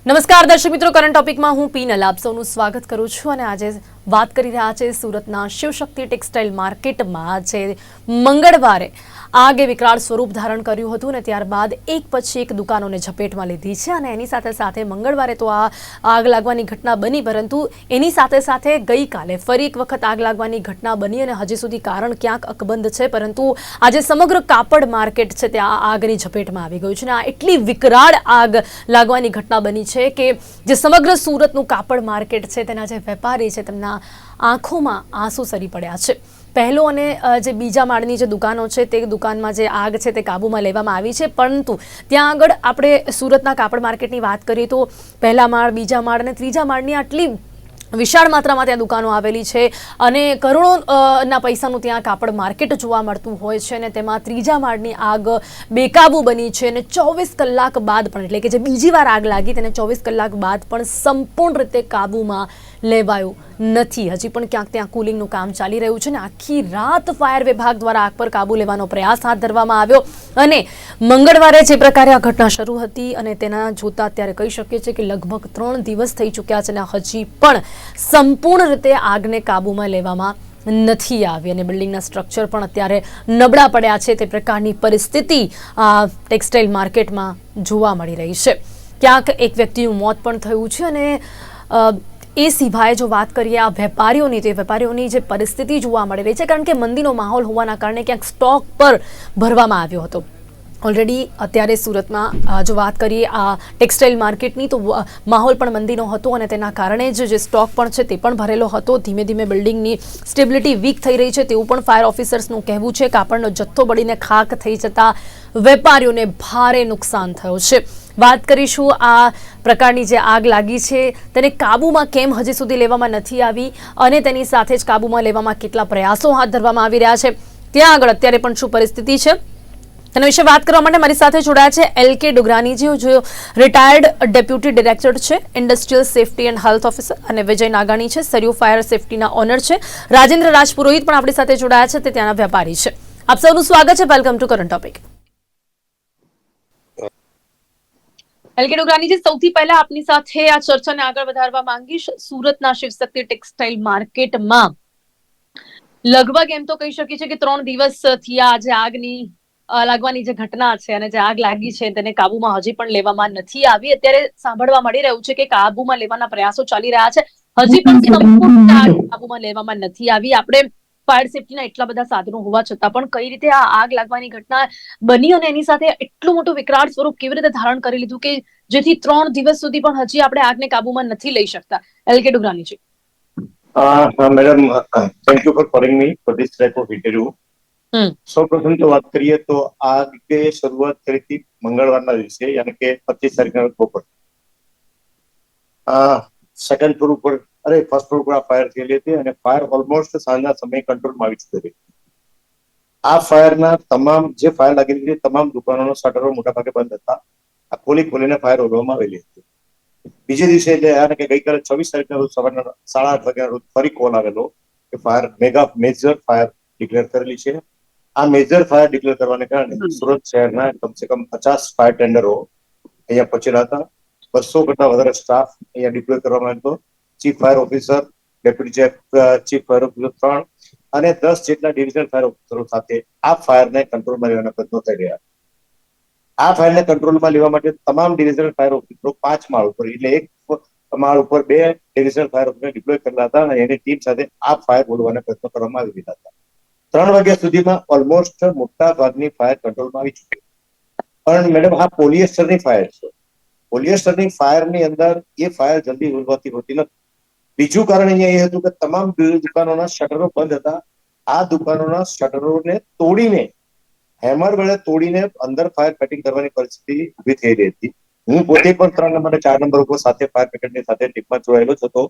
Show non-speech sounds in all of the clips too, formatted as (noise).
નમસ્કાર દર્શક મિત્રો કરંટ ટોપિકમાં હું પીનલ આપ સૌનું સ્વાગત કરું છું અને આજે વાત કરી રહ્યા છે સુરતના શિવશક્તિ ટેક્સટાઇલ માર્કેટમાં છે મંગળવારે આગે વિકરાળ સ્વરૂપ ધારણ કર્યું હતું અને ત્યારબાદ એક પછી એક દુકાનોને ઝપેટમાં લીધી છે અને એની સાથે સાથે મંગળવારે તો આ આગ લાગવાની ઘટના બની, પરંતુ એની સાથે સાથે ગઈકાલે ફરી એક વખત આગ લાગવાની ઘટના બની અને હજી સુધી કારણ ક્યાંક અકબંધ છે, પરંતુ આજે સમગ્ર કાપડ માર્કેટ છે ત્યાં આગની ઝપેટમાં આવી ગયું છે અને આ એટલી વિકરાળ આગ લાગવાની ઘટના બની છે કે જે સમગ્ર સુરતનું કાપડ માર્કેટ છે, તેના જે વેપારી છે, તેમના આંખોમાં આંસુ સરી પડ્યા છે. પહેલો અને જે બીજા માળની જે દુકાનો છે તે દુકાનમાં જે આગ છે તે કાબૂમાં લેવામાં આવી છે. પરંતુ ત્યાં આગળ આપણે સુરતના કાપડ માર્કેટની વાત કરીએ તો પહેલા માળ, બીજા માળ અને ત્રીજા માળની આટલી વિશાળ માત્રામાં ત્યાં દુકાનો આવેલી છે અને કરોડો ના પૈસાનું ત્યાં કાપડ માર્કેટ જોવા મળતું હોય છે અને તેમાં ત્રીજા માળની આગ બેકાબુ બની છે અને ચોવીસ કલાક બાદ પણ, એટલે કે જે બીજી વાર આગ લાગી તેને ચોવીસ કલાક બાદ પણ સંપૂર્ણ રીતે કાબૂમાં લેવાયું નથી. હજી પણ ક્યાંક ત્યાં કુલિંગનું કામ ચાલી રહ્યું છે ને આખી રાત ફાયર વિભાગ દ્વારા આગ પર કાબુ લેવાનો પ્રયાસ હાથ ધરવામાં આવ્યો. અને મંગળવારે જે પ્રકારે આ ઘટના શરૂ હતી અને તેના જોતા અત્યારે કહી શકીએ છીએ કે લગભગ ત્રણ દિવસ થઈ ચૂક્યા છે અને હજી પણ સંપૂર્ણ રીતે આગને કાબૂમાં લેવામાં નથી આવી. અને બિલ્ડિંગના સ્ટ્રક્ચર પણ અત્યારે નબળા પડ્યા છે. તે પ્રકારની પરિસ્થિતિ આ ટેક્સટાઇલ માર્કેટમાં જોવા મળી રહી છે. ક્યાંક એક વ્યક્તિનું મોત પણ થયું છે અને એ સિવાય જો વાત કરીએ આ વેપારીઓની, તો વેપારીઓની જે પરિસ્થિતિ જોવા મળી રહી છે, કારણ કે મંદીનો માહોલ હોવાના કારણે ક્યાંક સ્ટોક પર ભરવામાં આવ્યો હતો. ઓલરેડી અત્યારે સુરતમાં જો વાત કરીએ આ ટેક્સટાઇલ માર્કેટની, તો માહોલ પણ મંદીનો હતો અને તેના કારણે જ જે સ્ટોક પણ છે તે પણ ભરેલો હતો. ધીમે ધીમે બિલ્ડિંગની સ્ટેબિલિટી વીક થઈ રહી છે તેવું પણ ફાયર ઓફિસર્સનું કહેવું છે કાપડનો જથ્થો બળીને ખાક થઈ જતા વેપારીઓને ભારે નુકસાન થયું છે. વાત કરીશું આ પ્રકારની જે આગ લાગી છે, તેને કાબૂમાં કેમ હજી સુધી લેવામાં નથી આવી અને તેની સાથે જ કાબૂમાં લેવામાં કેટલા પ્રયાસો હાથ ધરવામાં આવી રહ્યા છે. ત્યાં આગળ અત્યારે પણ શું પરિસ્થિતિ છે? તેના વિશે વાત કરવા માટે મારી સાથે જોડાયા છે એલ કે ડુગરાનીજી જો રિટાયર્ડ ડેપ્યુટી ડિરેક્ટર છે industrial safety and health officer અને વિજય નાગાણી છે, સરયુ ફાયર સેફટીના ઓનર છે. રાજેન્દ્ર રાજપુરોહિત પણ આપણી સાથે જોડાયા છે, તે ત્યાંના વેપારી છે. આપ સૌનું સ્વાગત છે welcome to current topic L Dograni સૌથી પહેલા આપની સાથે આ ચર્ચાને આગળ વધારવા માંગીશ. સુરતના શિવશક્તિ ટેક્સટાઇલ માર્કેટમાં લગભગ એમ તો કહી શકીએ છીએ કે ત્રણ દિવસ આ જે આગની લાગવાની જે ઘટના છે અને જે આગ લાગી છે તેને કાબુમાં હજી પણ લેવામાં નથી આવી. અત્યારે સાંભળવા મળી રહ્યું છે કે કાબુમાં લેવાના પ્રયાસો ચાલી રહ્યા છે. હજી પણ સંપૂર્ણ કાબુમાં લેવામાં નથી આવી. આપણે ફાયર સેફટીના એટલા બધા સાધનો હોવા છતાં પણ કઈ રીતે આ આગ લાગવાની ઘટના બની અને એની સાથે એટલું મોટું વિકરાળ સ્વરૂપ કેવી રીતે ધારણ કરી લીધું કે જેથી ત્રણ દિવસ સુધી પણ હજી આપણે આગને કાબુમાં નથી લઈ શકતા L K ડુગરાનીજી thank you for calling me for this type of interview. હમ. સૌ પ્રથમ તો વાત કરીએ તો આ રીતે શરૂઆત કરી હતી મંગળવારના દિવસે યાની કે પચીસ તારીખના બપોર સેકન્ડ ફ્લોર ઉપર અરે ફર્સ્ટ ફ્લોર ઉપર આ ફાયર થયેલી હતી અને ફાયર ઓલમોસ્ટ સાંજના સમયે કંટ્રોલમાં આવી ચૂકી હતી. આ ફાયરના તમામ જે ફાયર લાગેલી હતી તમામ દુકાનોનો શટરો મોટાભાગે બંધ હતા. આ ખોલી ખોલીને ફાયર ઓલવામાં આવેલી હતી. બીજે દિવસે એટલે યાર કે ગઈકાલે છવ્વીસ તારીખના રોજ સવારના સાડા આઠ વાગ્યાના રોજ ફરી કોલ આવેલો કે fire mega major fire declare કરેલી છે. આ મેજર ફાયર ડિક્લેર કરવાને કારણે સુરત શહેરના કમસે કમ પચાસ ફાયર ટેન્ડરો અહીંયા પહોંચેલા હતા. બસો કરતા વધારે સ્ટાફ અહીંયા ડિપ્લોય કરવામાં આવ્યો હતો. Chief fire officer deputy chief chief fire officer ત્રણ અને દસ જેટલા ડિવિઝનલ ફાયર ઓફિસરો સાથે આ ફાયરને કંટ્રોલમાં લેવાના પ્રયત્નો થઈ રહ્યા આ ફાયરને કંટ્રોલમાં લેવા માટે તમામ ડિવિઝનલ ફાયર ઓફિસરો પાંચ માળ ઉપર, એટલે એક માળ ઉપર બે ડિવિઝનલ ફાયર ઓફિસર ડિપ્લોય કરેલા હતા અને એની ટીમ સાથે આ ફાયર બોલવાના પ્રયત્નો કરવામાં આવી રહ્યા હતા. ત્રણ વાગ્યા સુધીમાં ઓલમોસ્ટ મોટા ભાગની ફાયર કંટ્રોલમાં આવી ચૂકી. પણ મેડમ આ પોલિએસ્ટરની ફાયર છે. પોલિએસ્ટરની ફાયરની અંદર એ ફાયર જલ્દી ઉલવાતી હોતી નથી. બીજું કારણ અહીંયા એ હતું કે તમામ દુકાનોના શટરો બંધ હતા. આ દુકાનોના શટરોને તોડીને, હેમર વડે તોડીને અંદર ફાયર ફાઇટિંગ કરવાની પરિસ્થિતિ ઊભી થઈ રહી હતી. હું પોતે પણ ત્રણ નંબર ચાર નંબર ઉપર સાથે ફાયર બ્રિગેડની સાથે ટીમમાં જોડાયેલો જ હતો.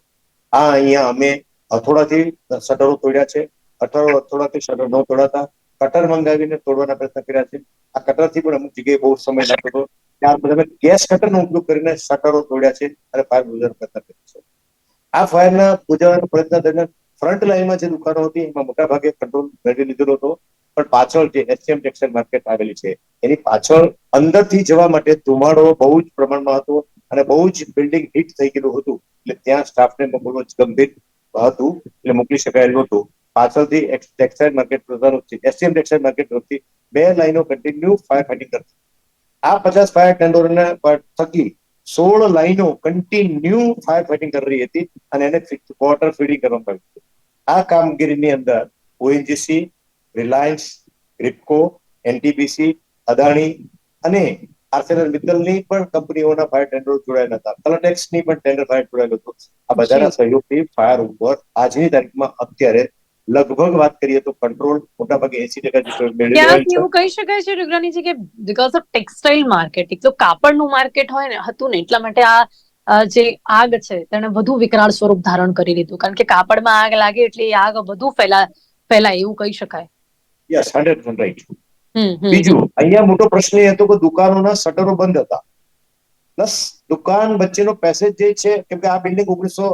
આ અહીંયા અમે હથોડાથી શટરો તોડ્યા છે. અઠારો હથોડાથી શટર ન તોડાતા કટર મંગાવીને તોડવાના પ્રયત્ન કર્યા છે. આ કટરથી પણ અમુક જગ્યાએ બહુ સમય લાગતો હતો. ત્યાર બધા ગેસ કટરનો ઉપયોગ કરીને શટરો તોડ્યા છે અને ફાયર બુઝાવવાનો પ્રયત્ન કર્યો છે. આ ફાયરના બુઝાવવાના પ્રયત્ન દરમિયાન ફ્રન્ટ લાઈનમાં જે દુકાનો હતી, એમાં મોટા ભાગે કંટ્રોલ મેળવી લીધેલો હતો. પણ પાછળ જે એસએમ ટેક્સટાઇલ માર્કેટ આવેલી છે, એની પાછળ અંદરથી જવા માટે ધુમાડો બહુ જ પ્રમાણમાં હતો અને બહુ જ બિલ્ડિંગ હિટ થઈ ગયેલું હતું. એટલે ત્યાં સ્ટાફને બહુ જ ગંભીર હતું, એટલે મોકલી શકાયેલું હતું પાછળથી ટેક્સટાઇલ માર્કેટ તરફથી એસટીએમ ટેક્સટાઇલ માર્કેટ તરફથી બે લાઈનો કન્ટિન્યુ ફાયર ફાઇટિંગ કરતી. આ પચાસ ફાયર ટેન્ડરોને થકી સોળ લાઈનો કન્ટિન્યુ ફાયર ફાઇટિંગ કરી રહી હતી અને એને વોટર ફીડિંગ કરવામાં આવ્યું હતી. આ કામગીરીની અંદર ઓએનજીસી રિલાયન્સ રિપકો એનટીપીસી અદાણી અને આર્સેલર મિત્તલની પણ કંપનીઓના ફાયર ટેન્ડરો જોડાયેલા હતા. કલટેક્સની પણ ટેન્ડર ફાયર જોડાયેલું હતું. આ બધાના સહયોગથી ફાયર ઉપર આજની તારીખમાં અત્યારે લગભગ વાત કરીએ તો કંટ્રોલ મોટાભાગે એસી ટકા જેટલો એવું કહી શકાય છે રુદ્રાનીજી કે બીકોઝ ઓફ ટેક્સટાઇલ માર્કેટ તો કાપડનું માર્કેટ હોય ને હતું ને એટલા માટે આ જે આગ છે તેને વધુ વિકરાળ સ્વરૂપ ધારણ કરી લીધું. કારણ કે કાપડમાં આગ લાગે એટલે એ આગ વધુ ફેલા ફેલાય એવું કહી શકાય. Yes hundred right hmm, hmm. બીજું અહીંયા મોટો પ્રશ્ન એ હતો કે દુકાનોના શટરો બંધ હતા. પ્લસ દુકાન વચ્ચેનો પેસેજ જે છે કેમ કે આ બિલ્ડિંગ ઓગણીસો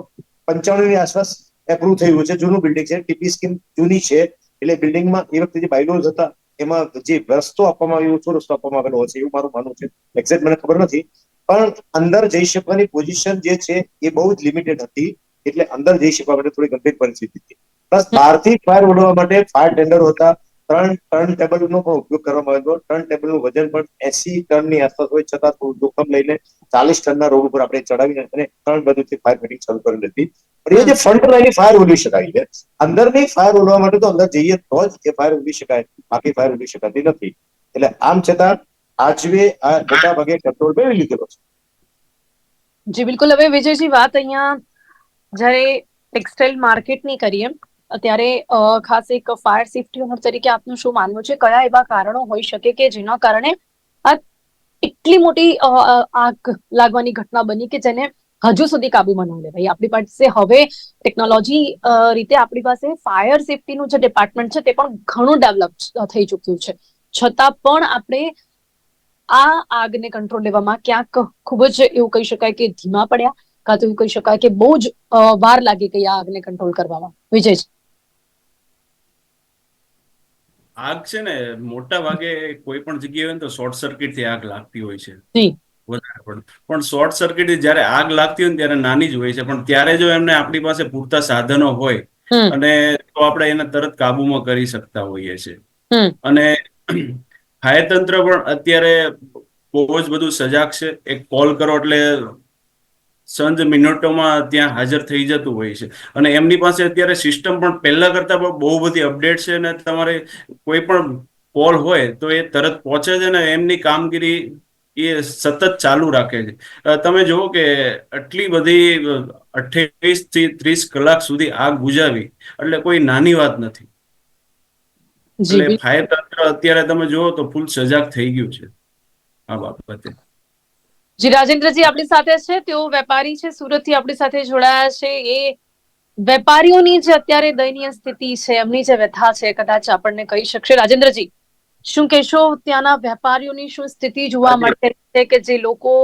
પંચાણું ની આસપાસ એપ્રુવ થયું છે. જૂનું બિલ્ડિંગ છે. ટીપી સ્કીમ જૂની છે. એટલે બિલ્ડિંગમાં એ વખતે જે બાયલોઝ હતા, એમાં જે રસ્તો આપવામાં આવ્યો, ઓછો રસ્તો આપવામાં આવેલો છે, એવું મારું માનવું છે. એક્ઝેક્ટ મને ખબર નથી. પણ અંદર જઈ શકવાની પોઝિશન જે છે, એ બહુ જ લિમિટેડ હતી. એટલે અંદર જઈ શકવા માટે થોડી ગંભીર પરિસ્થિતિ હતી. પ્લસ બહારથી ફાયર ઓડવા માટે ફાયર ટેન્ડર હતા. ત્રણ ટર્ન ટેબલનો પણ ઉપયોગ કરવામાં આવ્યો હતો. ટર્ન ટેબલનું વજન પણ એસી ટનની આસપાસ હોય છતાં થોડું જોખમ લઈને ચાલીસ ટનના રોડ ઉપર આપણે ચડાવીને અને ત્રણ બાજુથી ફાયર ફાઇટિંગ શરૂ કરેલી હતી પણ એ જે ફ્રન્ટ લાઈનની ફાયર ઓલવી શકાય છે. અંદરની ફાયર ઓલવા માટે તો અંદર જઈએ તો જ એ ફાયર ઓલવી શકાય. બાકી ફાયર ઓલવી શકાતી નથી. એટલે આમ છતાં આજવે આ મોટા ભાગે કંટ્રોલ મેળવી લીધેલો છે. જી બિલકુલ. હવે વિજયજી વાત અહીંયા જ્યારે ટેક્સટાઇલ માર્કેટની કરીએ ત્યારે ખાસ એક ફાયર સેફટી ઓનર તરીકે આપનું શું માનવું છે? કયા એવા કારણો હોઈ શકે કે જેના કારણે આ એટલી મોટી આગ લાગવાની ઘટના બની કે જેને હજુ સુધી કાબુમાં ન લેવાય આપણી પાસે હવે ટેકનોલોજી રીતે આપણી પાસે ફાયર સેફટીનું જે ડિપાર્ટમેન્ટ છે તે પણ ઘણું ડેવલપ થઈ ચૂક્યું છે. છતાં પણ આપણે આ આગને કંટ્રોલ લેવામાં ક્યાંક ખૂબ જ એવું કહી શકાય કે ધીમા પડ્યા, કાં તો એવું કહી શકાય કે બહુ જ વાર લાગી ગઈ આ આગને કંટ્રોલ કરવામાં. વિજય આગ છે ને મોટા ભાગે કોઈ પણ જગ્યાએ હોય ને તો શોર્ટ સર્કિટથી આગ લાગતી હોય છે. પણ. પણ શોર્ટ સર્કિટ જયારે આગ લાગતી હોય ને ત્યારે નાની જ હોય છે. પણ ત્યારે જો એમને આપણી પાસે પૂરતા સાધનો હોય અને તો આપણે એને તરત કાબુમાં કરી શકતા હોઈએ છીએ અને (clears throat) ફાયર તંત્ર પણ અત્યારે બહુ જ બધું સજાગ છે. એક કોલ કરો એટલે સંજ મિનિટોમાં ત્યાં હાજર થઈ જતું હોય છે. અને એમની પાસે અત્યારે સિસ્ટમ પણ પહેલા કરતા પણ બહુ બધી અપડેટ છે અને તમારે કોઈ પણ કોલ હોય તો એ તરત પહોંચે છે ને એમની કામગીરી એ સતત ચાલુ રાખે છે. તમે જુઓ કે આટલી બધી અઠ્યાવીસથી ત્રીસ કલાક સુધી આગ બુજાવી એટલે કોઈ નાની વાત નથી. એટલે ફાયર તંત્ર અત્યારે તમે જુઓ તો ફૂલ સજાગ થઈ ગયું છે આ બાબતે. જી રાજેન્દ્રજી આપણી સાથે છે તેઓ વેપારી છે સુરતથી આપણી સાથે જોડાયા છે. એ વેપારીઓની જે અત્યારે દયનીય સ્થિતિ છે એમની જે વ્યથા છે કદાચ આપણને કહી શકશે. રાજેન્દ્રજી શું કહેશો? ત્યાંના વેપારીઓની શું સ્થિતિ જોવા. મળે છે કે જે લોકો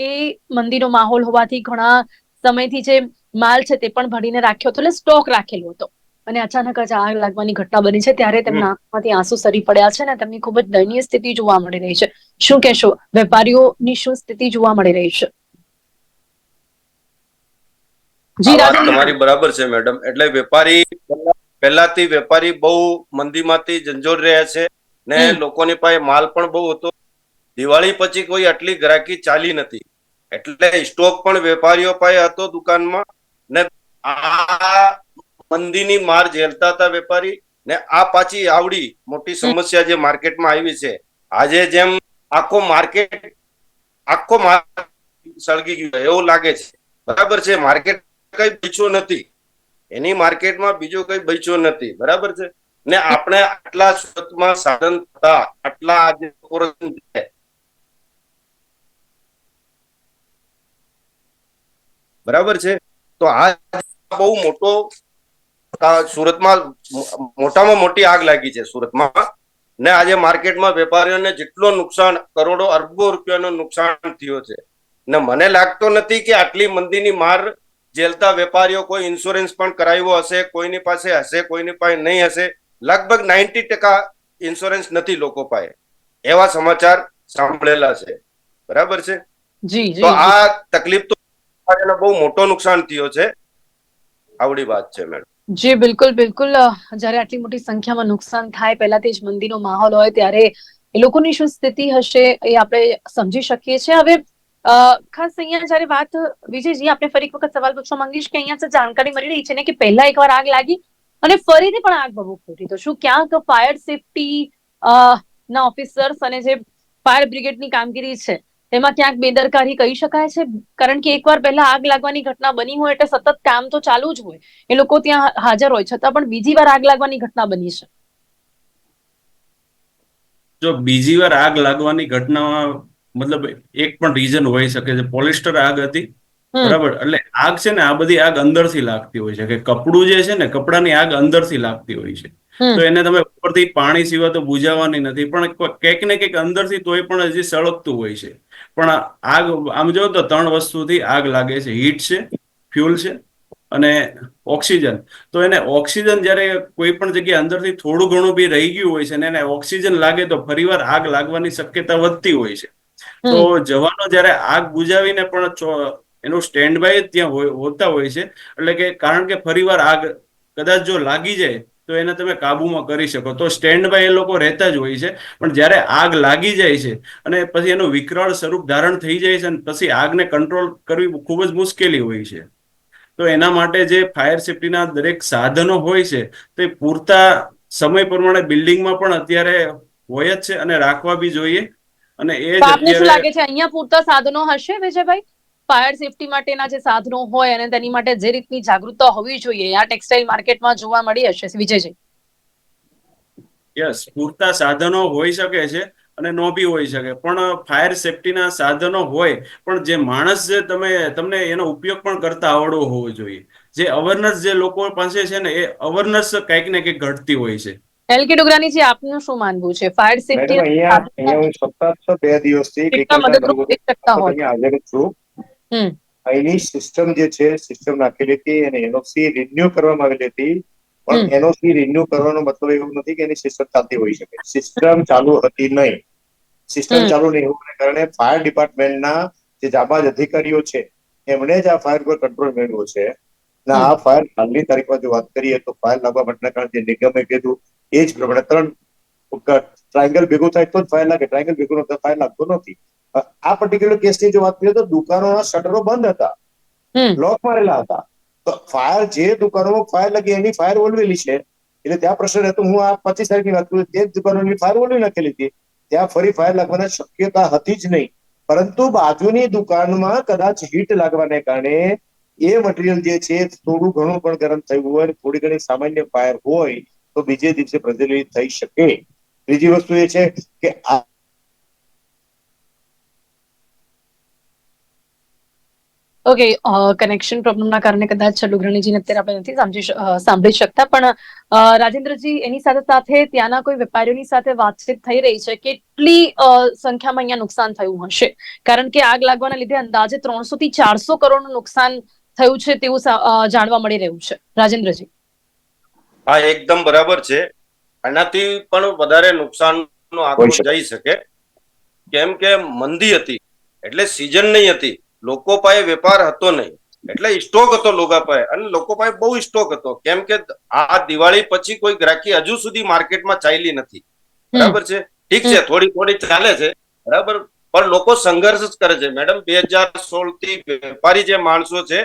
એ મંદીનો માહોલ હોવાથી ઘણા સમયથી જે માલ છે તે પણ ભરીને રાખ્યો હતો એટલે સ્ટોક રાખેલો હતો. અને અચાનક જ આગ લાગવાની ઘટના બની છે ત્યારે તેમના આંખમાંથી આંસુ સરી પડ્યા છે ને તેમની ખૂબ જ દયનીય સ્થિતિ જોવા મળી રહી છે. શું કહેશો? વેપારીઓની શું સ્થિતિ જોવા મળી રહી છે? જી તમારી બરાબર છે મેડમ. એટલે વેપારી પહેલાથી વેપારી બહુ મંદીમાંથી ઝંઝોડ રહ્યા છે ને લોકોની પાસે માલ પણ બહુ હતો. દિવાળી પછી કોઈ આટલી ગ્રાહકી ચાલી નથી. એટલે સ્ટોક પણ વેપારીઓ પાસે હતો દુકાનમાં ને આ મંદીની માર ઝેલતા હતા વેપારી ને આ પાછી આવડી મોટી સમસ્યા જે માર્કેટમાં આવી છે. આજે જેમ આખો માર્કેટ, આખો સળગી ગયો એવું લાગે છે. બરાબર છે, માર્કેટ કઈ બચ્યું નથી. એની માર્કેટમાં બીજો કઈ બચ્યો નથી. બરાબર છે? ને આપણે આટલા સુરતમાં સાધન થતા આટલા આજે બરાબર છે? તો આ બહુ મોટો સુરતમાં મોટામાં મોટી આગ લાગી છે સુરતમાં. ને આજે માર્કેટમાં વેપારીઓને જેટલો નુકસાન કરોડો અરબો રૂપિયાનું નુકસાન થયો છે. ને મને લાગતો નથી કે આટલી મંદીની માર જેલતા વેપારીઓ કોઈ ઇન્સ્યોરન્સ પણ કરાવ્યો હશે કોઈની પાસે હશે કોઈની પાસે નહીં હશે. લગભગ નાઇન્ટી ટકા ઇન્સ્યોરન્સ નથી લોકો પાસે. એવા સમાચાર સાંભળેલા છે. બરાબર છે? જી તો આ તકલીફ તો બહુ મોટો નુકસાન થયો છે. આવડી વાત છે મેડમ. જી, બિલકુલ બિલકુલ. જ્યારે આટલી મોટી સંખ્યામાં નુકસાન થાય પહેલાથી જ મંદીનો માહોલ હોય, ત્યારે એ લોકોની શું સ્થિતિ હશે એ આપણે સમજી શકીએ છીએ. હવે ખાસ અહીંયા જ્યારે વાત, વિજયજી, આપણે ફરી એક વખત સવાલ પૂછવા માંગીશ કે અહીંયા જાણકારી મળી રહી છે ને કે પહેલા એકવાર આગ લાગી અને ફરીથી પણ આગ બહુ ફૂટી. તો શું ક્યાંક ફાયર સેફટી ના ઓફિસર્સ અને જે ફાયર બ્રિગેડની કામગીરી છે તેમાં ક્યાંક બેદરકારી કહી શકાય છે કારણ કે એકવાર પહેલા આગ લાગવાની ઘટના બની હોય એટલે સતત કામ તો ચાલુ જ હોય. એ લોકો ત્યાં હાજર હોય છતાં પણ બીજી વાર આગ લાગવાની ઘટના બની છે. જો બીજી વાર આગ લાગવાની ઘટનામાં મતલબ એક પણ રીઝન હોઈ શકે છે પોલિસ્ટર આગ હતી બરાબર? એટલે આગ છે ને આ બધી આગ અંદરથી લાગતી હોય છે કે કપડું જે છે ને કપડાની આગ અંદરથી લાગતી હોય છે. તો એને તમે ઉપરથી પાણી સિવાય તો બુજાવાની નથી. પણ કંઈક ને કંઈક અંદરથી તોય પણ હજી સળગતું હોય છે. પણ આગ આમ જો તો ત્રણ વસ્તુથી આગ લાગે છે. હીટ છે ફ્યુલ છે અને ઓક્સિજન. તો એને ઓક્સિજન જ્યારે કોઈ પણ જગ્યાએ અંદરથી થોડું ઘણું બી રહી ગયું હોય છે ને એને ઓક્સિજન લાગે તો ફરીવાર આગ લાગવાની શક્યતા વધતી હોય છે. તો જવાનો જ્યારે આગ બુજાવીને પણ એનું સ્ટેન્ડ બાય ત્યાં હોતા હોય છે. એટલે કે કારણ કે ફરીવાર આગ કદાચ જો લાગી જાય તો એને તમે કાબુમાં કરી શકો. તો સ્ટેન્ડ બાય એ લોકો રહેતા જ હોય છે. પણ જ્યારે આગ લાગી જાય છે અને પછી એનું વિકરાળ સ્વરૂપ ધારણ થઈ જાય છે અને પછી આગને કંટ્રોલ કરવી ખૂબ જ મુશ્કેલી હોય છે. તો એના માટે જે ફાયર સેફટીના દરેક સાધનો હોય છે તે પૂરતા સમય પ્રમાણે બિલ્ડિંગમાં પણ અત્યારે હોય જ છે અને રાખવા બી જોઈએ. અને એ જ લાગે છે અહીંયા પૂરતા સાધનો હશે વિજયભાઈ? ફાયર સેફટી માટેના જે સાધનો હોય અને તેની માટે જે રીતની જાગૃતતા હોવી જોઈએ આ ટેક્સટાઇલ માર્કેટમાં જોવા મળી હશે. વિજયજી. યસ પૂરતા સાધનો હોઈ શકે છે અને નો બી હોઈ શકે. પણ ફાયર સેફટીના સાધનો હોય પણ જે માણસ જે તમે તમને એનો ઉપયોગ પણ કરતા આવડવો હોવો જોઈએ. જે અવેરનેસ જે લોકો પાસે છે ને એ અવેરનેસ કંઈક ને કંઈક ઘટતી હોય છે. એલકે ડુગરાનીજી આપનું શું માનવું છે? ફાયર સેફટી અહીંયા અહીંયા હું સતત બે દિવસથી મદદરૂપ થઈ શકતા હોય? હાજર છું. હમ. અહીંની સિસ્ટમ જે છે સિસ્ટમ નાખેલી હતી અને એનઓસી રિન્યુ કરવામાં આવેલી હતી. પણ. એનઓસી રિન્યુ કરવાનો મતલબ એવું નથી કે એની સિસ્ટમ ચાલતી હોઈ શકે. સિસ્ટમ ચાલુ હતી નહીં. સિસ્ટમ ચાલુ નહીં હોવાને કારણે ફાયર ડિપાર્ટમેન્ટના જે જાબાજ અધિકારીઓ છે એમણે જ આ ફાયર પર કંટ્રોલ મેળવ્યો છે. અને આ ફાયર હાલની તારીખમાં જો વાત કરીએ તો ફાયર લાગવા માટેના કારણે જે નિગમે કીધું એ જ પ્રમાણે ત્રણ ટ્રાયંગલ ભેગું થાય તો જ ફાયર લાગે. ટ્રાયંગલ ભેગું ન ફાયર લાગતો નથી. આ પર્ટિક્યુલર કેસની જો વાત કરીએ તો દુકાનોના શટરો બંધ હતા. લોક મારેલા હતા. તો ફાયર જે દુકાનોમાં ફાયર લાગી એની ફાયર ઓલવેલી છે. એટલે ત્યાં પ્રશ્ન રહેતો હું આ પચીસ તારીખની વાત કરું તે જ દુકાનોની ફાયર ઓલવી નાખેલી હતી. ત્યાં ફરી ફાયર લાગવાની શક્યતા હતી જ નહીં. પરંતુ બાજુની દુકાનમાં કદાચ હીટ લાગવાને કારણે એ મટીરિયલ જે છે થોડું ઘણું પણ ગરમ થયું હોય થોડી ઘણી સામાન્ય ફાયર હોય તો બીજે દિવસે પ્રજ્વલિત થઈ શકે. ત્રીજી વસ્તુ એ છે કે આ ઓકે કનેક્શન પ્રોબ્લેમના કારણે કદાચ ડુગરાણીજીને અત્યારે આપણે નથી સમજી સાંભળી શકતા પણ રાજેન્દ્રજી એની સાથે સાથે ત્યાંના કોઈ વેપારીઓની સાથે વાતચીત થઈ રહી છે. કેટલી સંખ્યામાં અહીંયા નુકસાન થયું હશે? કારણ કે આગ લાગવાના લીધે અંદાજે ત્રણસો થી ચારસો કરોડનું નુકસાન થયું છે તેવું જાણવા મળી રહ્યું છે. રાજેન્દ્રજી. હા એકદમ બરાબર છે. આનાથી પણ વધારે નુકસાનનો આંકડો જઈ શકે. કેમ કે મંદી હતી. એટલે સિઝન નહીં હતી. લોકો પાસે વેપાર હતો નહીં. એટલે સ્ટોક હતો લોકો પાસે. અને લોકો પાસે બહુ સ્ટોક હતો. કેમ કે આ દિવાળી પછી કોઈ ગ્રાહકી હજુ સુધી માર્કેટમાં ચાલી નથી. બરાબર છે? ઠીક છે થોડી થોડી ચાલે છે. બરાબર? પણ લોકો સંઘર્ષ જ કરે છે. મેડમ બે હજાર સોળથી વેપારી જે માણસો છે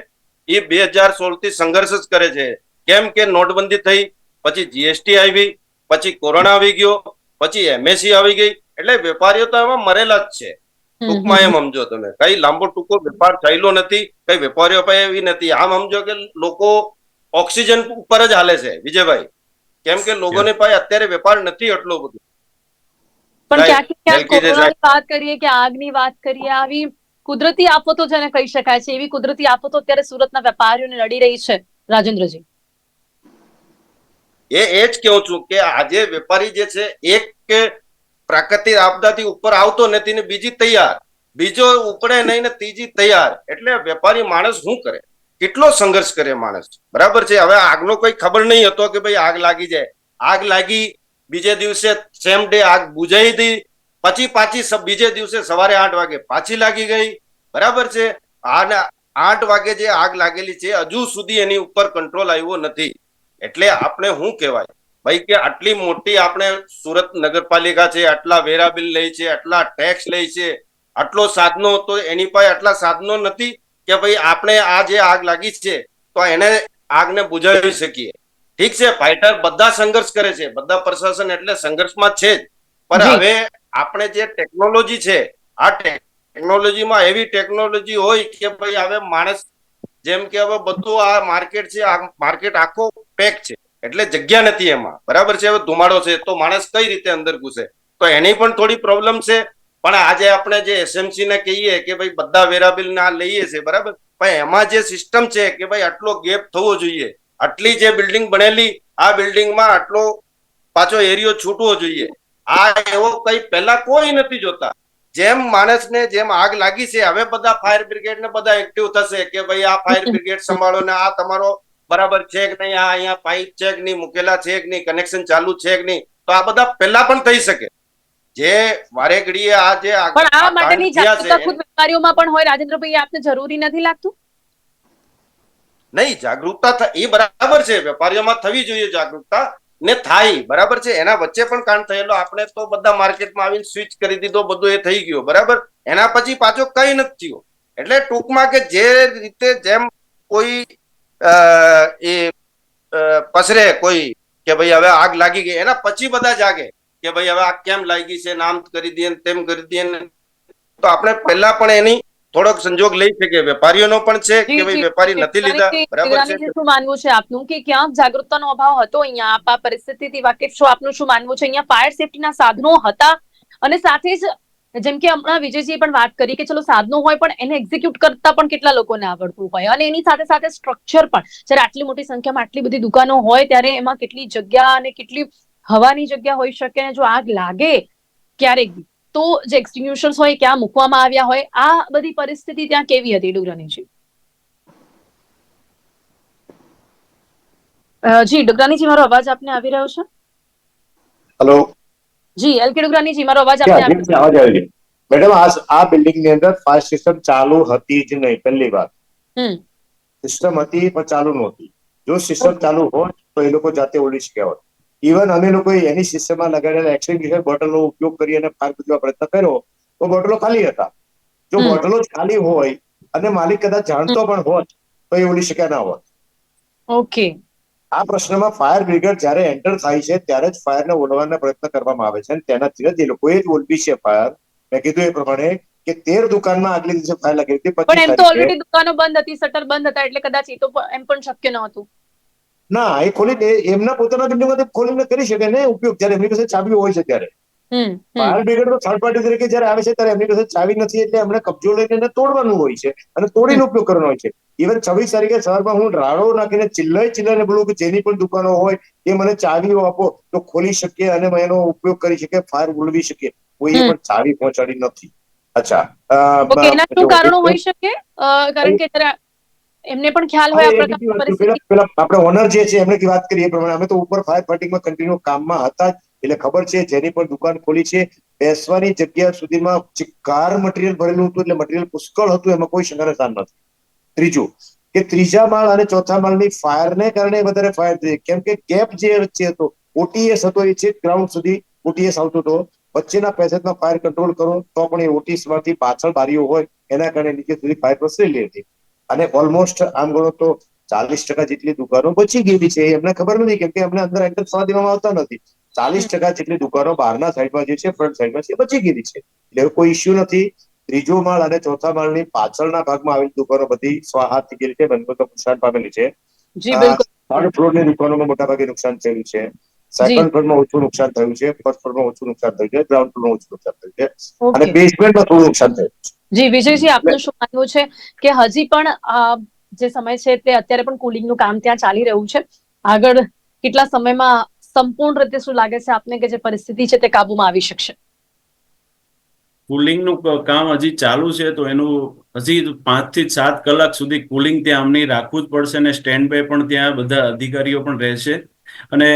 એ બે હજાર સોળથી સંઘર્ષ જ કરે છે. કેમ કે નોટબંધી થઈ પછી જીએસટી આવી પછી કોરોના આવી ગયો પછી એમએસસી આવી ગઈ. એટલે વેપારીઓ તો એમાં મરેલા જ છે. ટૂંકમાં એમ સમજો તમે. કઈ લાંબો ટૂંકો વેપાર ચાલ્યો નથી કઈ વેપારીઓ પાસે એવી નથી. આમ સમજો કે લોકો ઓક્સિજન ઉપર જ હાલે છે વિજયભાઈ. કેમ કે લોકોને પાસે અત્યારે વેપાર નથી એટલો બધો. પણ ક્યાંક ક્યાંક વાત કરીએ કે આગની વાત કરીએ આવી કુદરતી આફતો જેને કહી શકાય છે. એવી કુદરતી આફતો અત્યારે સુરતના વેપારીઓને લડી રહી છે રાજેન્દ્રજી. એ એ જ કહું છું કે આજે વેપારી જે છે એક કે પ્રાકૃતિક આપદાથી ઉપર આવતો નથી ને બીજી તૈયાર. બીજો ઉપડે નહીં ને ત્રીજી તૈયાર. એટલે વેપારી માણસ શું કરે? કેટલો સંઘર્ષ કરે માણસ? બરાબર છે? હવે આગનો કોઈ ખબર નહીં હતો કે ભાઈ આગ લાગી જાય. આગ લાગી, બીજે દિવસે સેમ ડે આગ બુજાઈ હતી. પછી પાછી બીજે દિવસે સવારે આઠ વાગે પાછી લાગી ગઈ. બરાબર છે? આને આઠ વાગે જે આગ લાગેલી છે, હજુ સુધી એની ઉપર કંટ્રોલ આવ્યો નથી. એટલે આપણે શું કહેવાય? ભાઈ કે આટલી મોટી આપણે સુરત નગરપાલિકા છે આટલા વેરા બિલ લે છે આટલા ટેક્સ લે છે આટલો સાધનો તો એની પાસે આટલા સાધનો નથી કે ભાઈ આપણે આ જે આગ લાગી છે તો એને આગને બુજાવી શકીએ. ઠીક છે ફાઇટર બધા સંઘર્ષ કરે છે બધા પ્રશાસન એટલે સંઘર્ષમાં છે જ. પણ હવે આપણે જે ટેકનોલોજી છે આ ટેકનોલોજીમાં એવી ટેકનોલોજી હોય કે ભાઈ હવે માણસ જેમ કે હવે બધું આ માર્કેટ છે આ માર્કેટ આખો પેક છે. એટલે જગ્યા નથી એમાં. બરાબર છે? હવે ધુમાડો છે, તો માણસ કઈ રીતે અંદર ઘૂસે? તો એની પણ થોડી પ્રોબ્લેમ છે. પણ આજે આપણે જે એસએમસી ને કહીએ કે ભાઈ બધા વેરાબિલ ના લઈએ છે, બરાબર? પણ એમાં જે સિસ્ટમ છે કે ભાઈ આટલો ગેપ થવો જોઈએ, આટલી જે બિલ્ડિંગ બનેલી, આ બિલ્ડિંગમાં આટલો પાછો એરિયો છૂટવો જોઈએ. આ એવો કઈ પહેલા કોઈ નથી જોતા. જેમ માણસને જેમ આગ લાગી છે, હવે બધા ફાયર બ્રિગેડ ને બધા એક્ટિવ થશે કે ભાઈ આ ફાયર બ્રિગેડ સંભાળો ને આ તમારો બરાબર છે કે નહીં? આ અહીંયા પાઇપ છે કે નહીં? મૂકેલા છે કે નહીં? કનેક્શન ચાલુ છે કે નહીં? તો આ બધા પહેલા પણ થઈ શકે. જે વારે ઘડીએ આ જે પણ આ માટેની જાગૃતતા ખુદ વેપારીઓમાં પણ હોય. રાજેન્દ્રભાઈ આપને જરૂરી નથી લાગતું? નહીં જાગૃતતા એ બરાબર છે. વેપારીઓમાં થવી જોઈએ જાગૃતતા. ને થાય. બરાબર છે? એના વચ્ચે પણ કાંડ થયેલો. આપણે તો બધા માર્કેટમાં આવીને સ્વિચ કરી દીધો. બધું એ થઈ ગયો. બરાબર? એના પછી પાછો કઈ નથી થયું. એટલે ટૂંકમાં કે જે રીતે જેમ કોઈ એ પસરે કોઈ કે ભાઈ હવે આગ લાગી ગઈ. એના પછી બધા જાગે કે ભાઈ હવે આગ કેમ લાગી છે નામ કરી દઈએ તેમ કરી દઈએ તો આપણે પહેલા પણ એની થોડોક સંજોગ લઈ શકીએ. વેપારીઓનો પણ છે કે ભાઈ વેપારી નથી લીધા? બરાબર છે શું માનવું છે આપનું? કે ક્યાં જાગૃતતાનો અભાવ હતો અહીંયા? આપ આ પરિસ્થિતિથી વાકેફ છો? આપનું શું માનવું છે? અહીંયા ફાયર સેફટીના સાધનો હતા અને સાથે જ જેમ કે હમણાં વિજયજીએ પણ વાત કરી કે ચલો સાધનો હોય પણ એને એક્ઝિક્યુટ કરતા પણ કેટલા લોકોને આવડતું હોય. અને એની સાથે સાથે સ્ટ્રક્ચર પણ. જ્યારે આટલી મોટી સંખ્યામાં આટલી બધી દુકાનો હોય ત્યારે એમાં કેટલી જગ્યા અને કેટલી હવાની જગ્યા હોઈ શકે અને જો આગ લાગે ક્યારેક તો જે એક્સટિંગ્યુશન્સ હોય ક્યાં મૂકવામાં આવ્યા હોય, આ બધી પરિસ્થિતિ ત્યાં કેવી હતી ડુગરાનીજી? જી, ડુગરાનીજી, મારો અવાજ આપને આવી રહ્યો છે? હલો જી એલકે ડુગરાની મારો અવાજ આપને અવાજ આવી. મેડમ આ આ બિલ્ડિંગની અંદર ફાયર સિસ્ટમ ચાલુ હતી જ નહીં પહેલી વાત. સિસ્ટમ હતી પણ ચાલુ નહોતી. જો સિસ્ટમ ચાલુ હોત તો એ લોકો જાતે ઓળી શક્યા હોત ઇવન અમે લોકો એની સિસ્ટમમાં લગાડેલા એક્સટિંગ્વિશર બોટલનો ઉપયોગ કરી અને ફાયર બુઝવા પ્રયત્ન કર્યો તો બોટલો ખાલી હતા. જો બોટલો જ ખાલી હોય અને માલિક કદાચ જાણતો પણ હોત તો એ ઓળી શક્યા ના હોત. ઓકે. આ પ્રશ્નમાં ફાયર બ્રિગેડ જ્યારે એન્ટર થાય છે ત્યારે જ ફાયરને ઓલવવાનો પ્રયત્ન કરવામાં આવે છે અને તેનાથી જ એ લોકોએ જ ઓલવી છે ફાયર મેં કીધું એ પ્રમાણે કે તેર દુકાનમાં આગલી દિવસે ફાયર લાગી હતી પણ એમ તો ઓલરેડી દુકાનો બંધ હતી શટર બંધ હતા એટલે કદાચ એ તો એમ પણ શક્ય નહોતું ના એ ખોલી એમના પોતાના બિલ્ડિંગમાં ખોલીને કરી શકે ને ઉપયોગ જ્યારે એમની પાસે ચાવી હોય છે ત્યારે. ફાયર બ્રિગેડ તો થર્ડ પાર્ટી તરીકે જયારે આવે છે ત્યારે એમની પાસે ચાવી નથી એટલે એમણે કબજો લઈને એને તોડવાનું હોય છે અને તોડીને ઉપયોગ કરવાનો હોય છે. ઇવન છવ્વીસ તારીખે સવારમાં હું રાડો નાખીને ચિલ્લાઈ ચિલ્લાઈને બોલું કે જેની પણ દુકાનો હોય એ મને ચાવીઓ આપો તો ખોલી શકીએ અને મેં એનો ઉપયોગ કરી શકીએ ફાયર બોલવી શકીએ. કોઈએ પણ ચાવી પહોંચાડી નથી. અચ્છા એના શું કારણો હોઈ શકે? કારણ કે એમને પણ ખ્યાલ હોય આ પ્રકારની પરિસ્થિતિ. આપણે ઓનર જે છે એમણે વાત કરી એ પ્રમાણે અમે તો ઉપર ફાયર ફાઇટિંગમાં કન્ટિન્યુ કામમાં હતા જ. એટલે ખબર છે, જેની પણ દુકાન ખોલી છે, બેસવાની જગ્યા સુધીમાં કાર મટીરિયલ ભરેલું હતું એટલે મટીરિયલ પુષ્કળ હતું, એમાં કોઈ શંકાને સ્થાન નથી. ત્રીજું, કે ત્રીજા માળ અને ચોથા માળની ફાયરને કારણે વધારે ફાયર થઈ કેમ કે ગેપ જે વચ્ચે હતો ઓટીએસ હતો, એ છે ગ્રાઉન્ડ સુધી ઓટીએસ આવતો હતો. વચ્ચેના પેસેજમાં ફાયર કંટ્રોલ કરો, તો પણ એ ઓટીએસમાંથી પાછળ બારીઓ હોય, એના કારણે નીચે સુધી ફાયર પ્રસરેલી હતી અને ઓલમોસ્ટ આમ ગણો તો ચાલીસ ટકા જેટલી દુકાનો બચી ગયેલી છે એમને ખબર નથી, કેમ કે એમને અંદર એન્ટર થવા દેવામાં આવતા નથી. ચાલીસ ટકા જેટલી દુકાનો બહારના સાઈડમાં જે છે ફ્રન્ટ સાઈડમાં છે બચી ગયેલી છે. એટલે કોઈ ઇસ્યુ નથી. ત્રીજો માળ અને ચોથા માળની પાછળના ભાગમાં આવેલી દુકાનો બધી સ્વાહા થઈ ગયેલી છે બંધ નુકસાન પામેલી છે. થર્ડ ફ્લોરની દુકાનોમાં મોટા ભાગે નુકસાન થયું છે. સેકન્ડ ફ્લોરમાં ઓછું નુકસાન થયું છે ફર્સ્ટ ફ્લોરમાં ઓછું નુકસાન થયું છે ગ્રાઉન્ડ ફ્લોરમાં ઓછું નુકસાન થયું છે. અને બેઝમેન્ટમાં થોડું નુકસાન થયું છે. જી વિજયજી આપનું શું માનવું છે કે હજી પણ જે સમય છે તે અત્યારે પણ કુલિંગનું કામ ત્યાં ચાલી રહ્યું છે? આગળ કેટલા સમયમાં સંપૂર્ણ રીતે શું લાગે છે આપને કે જે પરિસ્થિતિ છે તે કાબુમાં આવી શકશે? કુલિંગનું નું કામ હજી ચાલુ છે તો એનું હજી પાંચથી સાત કલાક સુધી કુલિંગ ત્યાં અમને રાખવું જ પડશે અને સ્ટેન્ડ બાય પણ ત્યાં બધા અધિકારીઓ પણ રહેશે. અને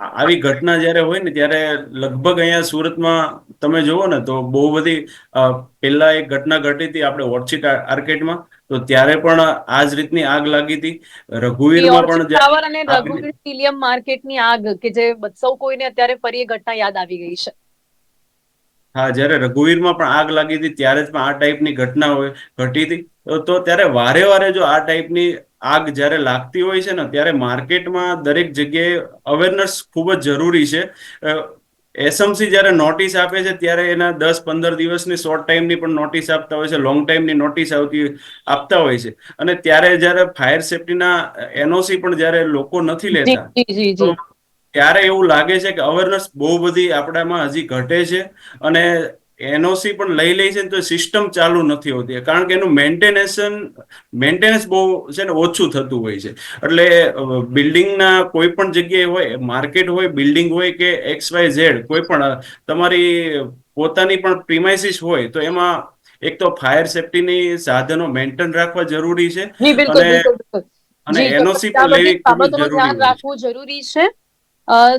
આવી ઘટના જ્યારે હોય ને ત્યારે લગભગ અહીંયા સુરતમાં તમે જુઓ ને તો બહુ બધી પહેલા એક ઘટના ઘટી હતી આપણે ઓર્ચિડ આર્કેટમાં તો ત્યારે પણ આ જ રીતની આગ લાગી હતી. રઘુવીરમાં પણ ટાવર અને રઘુવીર સીલિયમ માર્કેટની આગ કે જે સૌ કોઈને અત્યારે ફરી એ ઘટના યાદ આવી ગઈ છે. હા જ્યારે રઘુવીરમાં પણ આગ લાગી હતી ત્યારે જ પણ આ ટાઈપની ઘટના હોય ઘટી હતી. તો ત્યારે વારે વારે જો આ ટાઈપની આગ જ્યારે લાગતી હોય છે ને ત્યારે માર્કેટમાં દરેક જગ્યાએ અવેરનેસ ખૂબ જ જરૂરી છે. એસએમસી જ્યારે નોટિસ આપે છે ત્યારે એના દસ પંદર દિવસની શોર્ટ ટાઈમની પણ નોટિસ આપતા હોય છે લોંગ ટાઈમની નોટિસ આવતી આપતા હોય છે. અને ત્યારે જ્યારે ફાયર સેફટીના એનઓસી પણ જ્યારે લોકો નથી લેતા ત્યારે એવું લાગે છે કે અવેરનેસ બહુ બધી આપણામાં હજી ઘટે છે. અને એનઓસી પણ લઈ લે છે ને તો સિસ્ટમ ચાલુ નથી હોતી. કારણ કે એનું મેન્ટેનેશન મેન્ટેનન્સ બહુ છે ને ઓછું થતું હોય છે. એટલે બિલ્ડિંગના કોઈ પણ જગ્યાએ હોય માર્કેટ હોય બિલ્ડિંગ હોય કે એક્સ વાય ઝેડ કોઈ પણ તમારી પોતાની પણ પ્રિમાઇસીસ હોય તો એમાં એક તો ફાયર સેફટીની સાધનો મેન્ટેન રાખવા જરૂરી છે અને- એનઓસી પણ લેવી ખૂબ જરૂરી છે.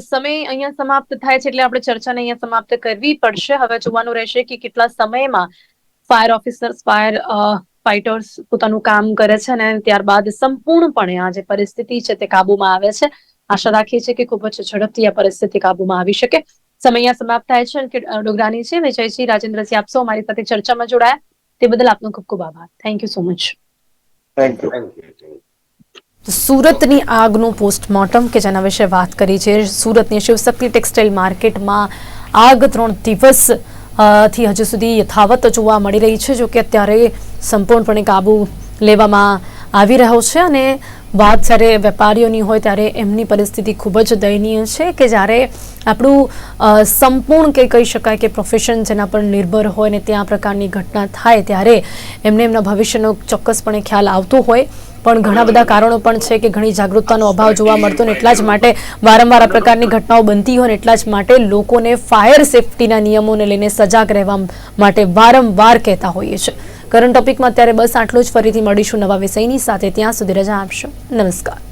સમય અહીંયા સમાપ્ત થાય છે એટલે આપણે ચર્ચાને અહીંયા સમાપ્ત કરવી પડશે. હવે જોવાનું રહેશે કે કેટલા સમયમાં ફાયર ઓફિસર્સ ફાયર ફાઇટર્સ પોતાનું કામ કરે છે અને ત્યારબાદ સંપૂર્ણપણે આ જે પરિસ્થિતિ છે તે કાબુમાં આવે છે. આશા રાખીએ છીએ કે ખૂબ જ ઝડપથી આ પરિસ્થિતિ કાબુમાં આવી શકે. સમય અહીંયા સમાપ્ત થાય છે અને કે, ડોગરાની છે. વિજયસિંહ રાજેન્દ્રસિંહ આપસો અમારી સાથે ચર્ચામાં જોડાયા. તે બદલ આપનો ખૂબ ખૂબ આભાર. Thank you so much thank you તો સુરતની આગનું પોસ્ટમોર્ટમ કે જેના વિશે વાત કરી છે, સુરતની શિવશક્તિ ટેક્સટાઇલ માર્કેટમાં આગ ત્રણ દિવસથી હજુ સુધી યથાવત જોવા મળી રહી છે જો કે અત્યારે સંપૂર્ણપણે કાબુ લેવામાં આવી રહ્યો છે અને વાત જ્યારે વેપારીઓની હોય ત્યારે એમની પરિસ્થિતિ ખૂબ જ દયનીય છે કે જ્યારે આપણું સંપૂર્ણ કે કહી શકાય કે પ્રોફેશન જેના પર નિર્ભર હોય ને ત્યાં પ્રકારની ઘટના થાય ત્યારે એમને એમના ભવિષ્યનો ચોક્કસપણે ખ્યાલ આવતો હોય. પણ ઘણા બધા કારણો પણ છે કે ઘણી જાગૃતતાનો અભાવ જોવા મળતો ને એટલા જ માટે વારંવાર આ પ્રકારની ઘટનાઓ બનતી હોય ને એટલા જ માટે લોકોને ફાયર સેફટીના નિયમોને લઈને સજાગ રહેવા માટે વારંવાર કહેતા હોઈએ છે કરંટ ટોપિકમાં અત્યારે બસ આટલું જ ફરીથી મળીશું નવા વિષયની સાથે. ત્યાં સુધી રજા આપશો. નમસ્કાર.